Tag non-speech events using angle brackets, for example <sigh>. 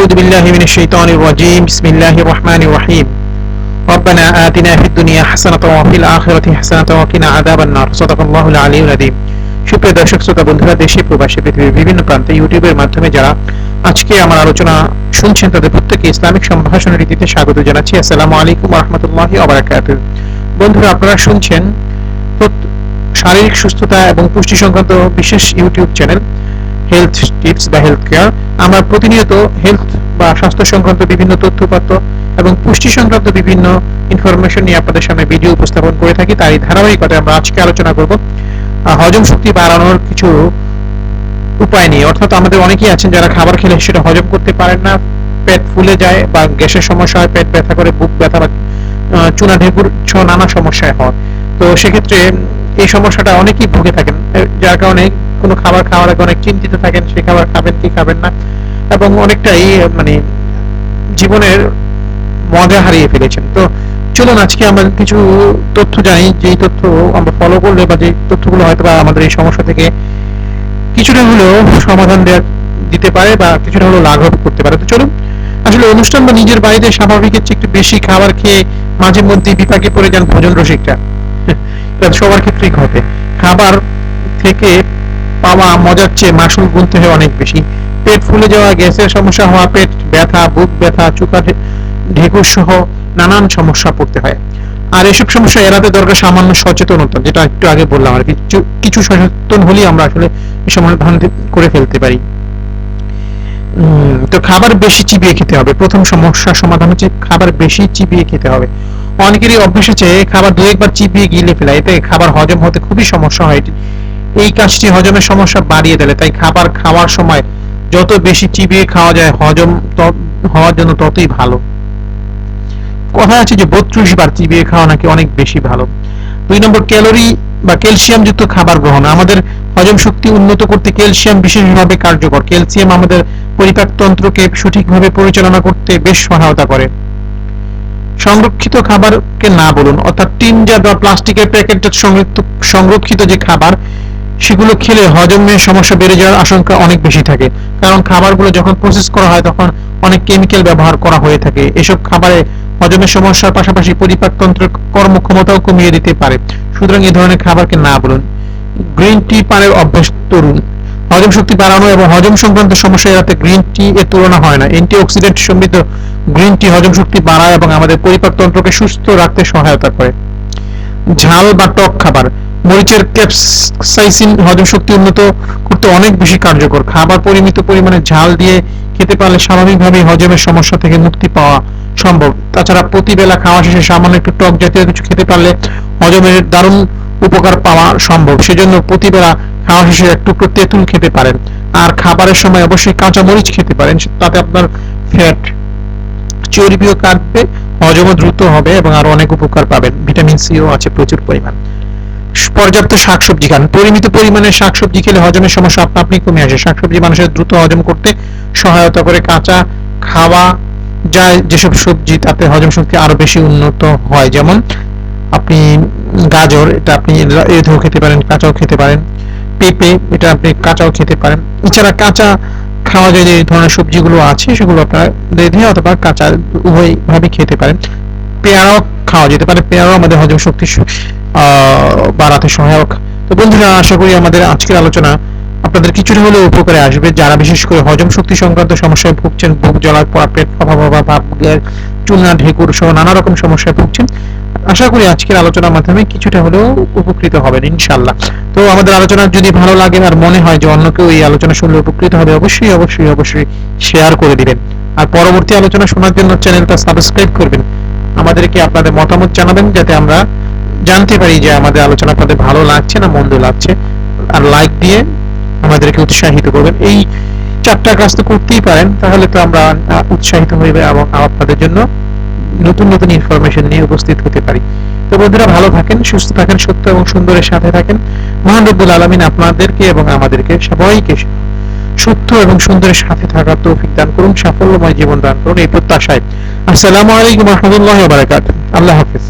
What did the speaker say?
أعوذ بالله من الشيطان الرجيم بسم الله الرحمن الرحيم ربنا آتنا في الدنيا حسنة وفي الآخرة حسنة وقنا عذاب النار صدق الله العلي العظيم সুপ্রিয় দর্শক শ্রোতা বন্ধুরা দেশে প্রবাসী পৃথিবীর বিভিন্ন প্রান্তে ইউটিউবের মাধ্যমে যারা আজকে আমার আলোচনা শুনছেন তাদের প্রত্যেকে ইসলামিক সম্ভাষণ রীতিতে স্বাগত জানাচ্ছি আসসালামু আলাইকুম রহমতুল্লাহি ওবারাকাতুহু বন্ধুরা আপনারা শুনছেন প্রত- শারীরিক সুস্থতা এবং পুষ্টি সংক্রান্ত বিশেষ ইউটিউব চ্যানেল হেলথ টিপস বা হেলথ কেয়ার আমরা প্রতিনিয়ত হেলথ বা স্বাস্থ্য সংক্রান্ত বিভিন্ন তথ্যপত্র এবং পুষ্টি সংক্রান্ত বিভিন্ন ইনফরমেশন নিয়ে আপনাদের সামনে ভিডিও উপস্থাপন করে থাকি। তারই ধারাবাহিকতায় আমরা আজকে আলোচনা করব। হজম শক্তি বাড়ানোর কিছু উপায় নিয়ে। অর্থাৎ আমাদের অনেকেই আছেন যারা খাবার খেলে সেটা হজম করতে পারেন না, পেট ফুলে যায় বা গ্যাসের সমস্যা হয়, পেট ব্যথা করে, বুক ব্যথা বা চুনা ঢেকুর সহ নানা সমস্যায় হয়। তো সেক্ষেত্রে এই সমস্যাটা অনেকেই ভুগে থাকেন যার কারণে কোনো খাবার খাওয়ার আগে অনেক চিন্তিত থাকেন সেই খাবার খাবেন, কি খাবেন না, এবং অনেকটাই মানে জীবনের মজা হারিয়ে ফেলেছেন। তো চলুন, আজকে আমরা কিছু তথ্য জানি, যেই তথ্য আমরা ফলো করলে বা যে তথ্যগুলো হয়তো বা আমাদের এই সমস্যা থেকে কিছুটা হলেও সমাধান দেওয়া দিতে পারে বা কিছুটা হলেও লাঘব করতে পারে। তো চলুন, আসলে অনুষ্ঠান বা নিজের বাড়িতে স্বাভাবিকের চেয়ে একটু বেশি খাবার খেয়ে মাঝে মধ্যে বিপাকে পড়ে যান ভোজন রসিকটা <laughs> সবার ক্ষেত্রেই ঘটে। খাবার থেকে পাওয়া মজার চেয়ে মাসুল গুনতে হয় অনেক বেশি। পেট ফুলে যাওয়া, গ্যাসের সমস্যা হওয়া, পেট ব্যথা, বুক ব্যথা, চুকা ঢেকুর সহ নানান সমস্যা পড়তে হয়। আর এসব সমস্যা এড়াতে দরকার সামান্য সচেতনতা, যেটা একটু আগে বললাম আর কিছু কিছু সচেতন হলেই আমরা আসলে সমাধান করে ফেলতে পারি। তো খাবার বেশি চিবিয়ে খেতে হবে। প্রথম সমস্যার সমাধান হচ্ছে খাবার বেশি চিবিয়ে খেতে হবে। অনেকেরই অভ্যেস আছে খাবার দু একবার চিবিয়ে গিলে ফেলা। এতে খাবার হজম হতে খুবই সমস্যা হয়। এই কাজটি হজমের সমস্যা বাড়িয়ে দেয় তাই খাবার খাওয়ার সময় যত বেশি চিবিয়ে খাওয়া যায়, হজম হওয়ার জন্য ততই ভালো। কথা আছে যে বত্রিশ বার চিবিয়ে খাওয়া নাকি অনেক বেশি ভালো। দুই নম্বর, ক্যালোরি বা ক্যালসিয়াম যুক্ত খাবার গ্রহণ। আমাদের হজম শক্তি উন্নত করতে ক্যালসিয়াম বিশেষভাবে কার্যকর। ক্যালসিয়াম আমাদের পরিপাকতন্ত্রকে সঠিকভাবে পরিচালনা করতে বেশ সহায়তা করে। সংরক্ষিত খাবারকে না বলুন, অর্থাৎ টিনজাত বা প্লাস্টিকের সংরক্ষিত সংরক্ষিত যে খাবার সেগুলো খেলে হজমের সমস্যা বেড়ে যাওয়ার আশঙ্কা অনেক বেশি থাকে। কারণ খাবারগুলো যখন প্রসেস করা হয়, তখন অনেক কেমিক্যাল ব্যবহার করা হয়ে থাকে। এসব খাবারে হজমের সমস্যার পাশাপাশি পরিপাকতন্ত্রের কর্মক্ষমতাও কমিয়ে দিতে পারে। সুতরাং এই ধরনের খাবারকে না বলুন। গ্রিন টি পানের অভ্যাস তরুণ। হজম শক্তি বাড়ানো এবং হজম সংক্রান্ত সমস্যা এড়াতে গ্রিন টি এর তুলনা হয় না অ্যান্টিঅক্সিডেন্ট সমৃদ্ধ গ্রিন টি হজম শক্তি বাড়ায় এবং আমাদের পরিপাকতন্ত্রকে সুস্থ রাখতে সহায়তা করে। ঝাল বা টক খাবার। মরিচের ক্যাপসাইসিন হজম শক্তি উন্নত করতে অনেক বেশি কার্যকর। খাবার পরিমিত পরিমাণে ঝাল দিয়ে খেতে পারলে স্বাভাবিকভাবেই হজমের সমস্যা থেকে মুক্তি পাওয়া সম্ভব। তাছাড়া প্রতিবেলা খাওয়া শেষে সামান্য একটু টক জাতীয় কিছু খেতে পারলে হজমের দারুণ উপকার পাওয়া সম্ভব। সেজন্য প্রতিবেলা খাওয়া শেষে এক টুকরো তেঁতুল খেতে পারেন। আর খাবারের সময় অবশ্যই কাঁচা মরিচ খেতে পারেন, তাতে আপনার ফ্যাট, চর্বিও কাটবে, হজমও দ্রুত হবে এবং আরও অনেক উপকার পাবেন। ভিটামিন সিও আছে প্রচুর পরিমাণ। পর্যাপ্ত শাকসবজি খান। পরিমিত পরিমাণে শাকসবজি খেলে হজমের সমস্যা আপনা আপনি কমে আসে। শাকসবজি মানুষের দ্রুত হজম করতে সহায়তা করে। কাঁচা খাওয়া যায়, যেসব সবজি, তাতে হজম শক্তি আরও বেশি উন্নত হয়। যেমন আপনি গাজর, এটা আপনি এধেও খেতে পারেন, কাঁচাও খেতে পারেন। পেঁপে, এটা আপনি কাঁচাও খেতে পারেন। এছাড়া কাঁচা খাওয়া যায়, যে ধরনের সবজিগুলো আছে, সেগুলো আপনারা রেঁধে অথবা কাঁচা উভয় ভাবে খেতে পারেন। পেয়ারাও খাওয়া যেতে পারে। পেয়ারাও আমাদের হজম শক্তি বাড়াতে সহায়ক। তো বন্ধুরা, আশা করি আমাদের আজকের আলোচনা আপনাদের কিছুটা হলেও উপকারে আসবে। যারা বিশেষ করে হজম শক্তি সংক্রান্ত সমস্যায় ভুগছেন, বুক জ্বলা পড়া পেট ফাঁপা চুলনা, ঢেকুর সহ নানা রকম সমস্যায় ভুগছেন, আশা করি আজকের আলোচনার মাধ্যমে কিছুটা হলেও উপকৃত হবেন ইনশাল্লাহ তো আমাদের আলোচনা যদি ভালো লাগে আর মনে হয় যে অন্য কেউ এই আলোচনা শুনলে উপকৃত হবে, অবশ্যই অবশ্যই অবশ্যই শেয়ার করে দিবেন। আর পরবর্তী আলোচনা শোনার জন্য চ্যানেলটা সাবস্ক্রাইব করবেন। আমাদেরকে আপনাদের মতামত জানাবেন, যাতে আমরা জানতে পারি যে আমাদের আলোচনা আপনাদের ভালো লাগছে না, মন্দ লাগছে। আর লাইক দিয়ে আমাদেরকে উৎসাহিত করবেন। এই চারটা কাজ তো করতেই পারেন, তাহলে তো আমরা উৎসাহিত হইবে এবং আপনাদের জন্য নতুন নতুন ইনফরমেশন নিয়ে উপস্থিত হতে পারি। তো বন্ধুরা, ভালো থাকেন, সুস্থ থাকেন, সত্য এবং সুন্দরের সাথে থাকেন। মহান রব্বুল আলমিন আপনাদেরকে এবং আমাদেরকে সবাইকে সত্য এবং সুন্দরের সাথে থাকার তৌফিক দান করুন, সাফল্যময় জীবন দান করুন এই প্রত্যাশায়। আসসালামু আলাইকুম রহমতুল্লাহ আল্লাহ হাফিজ।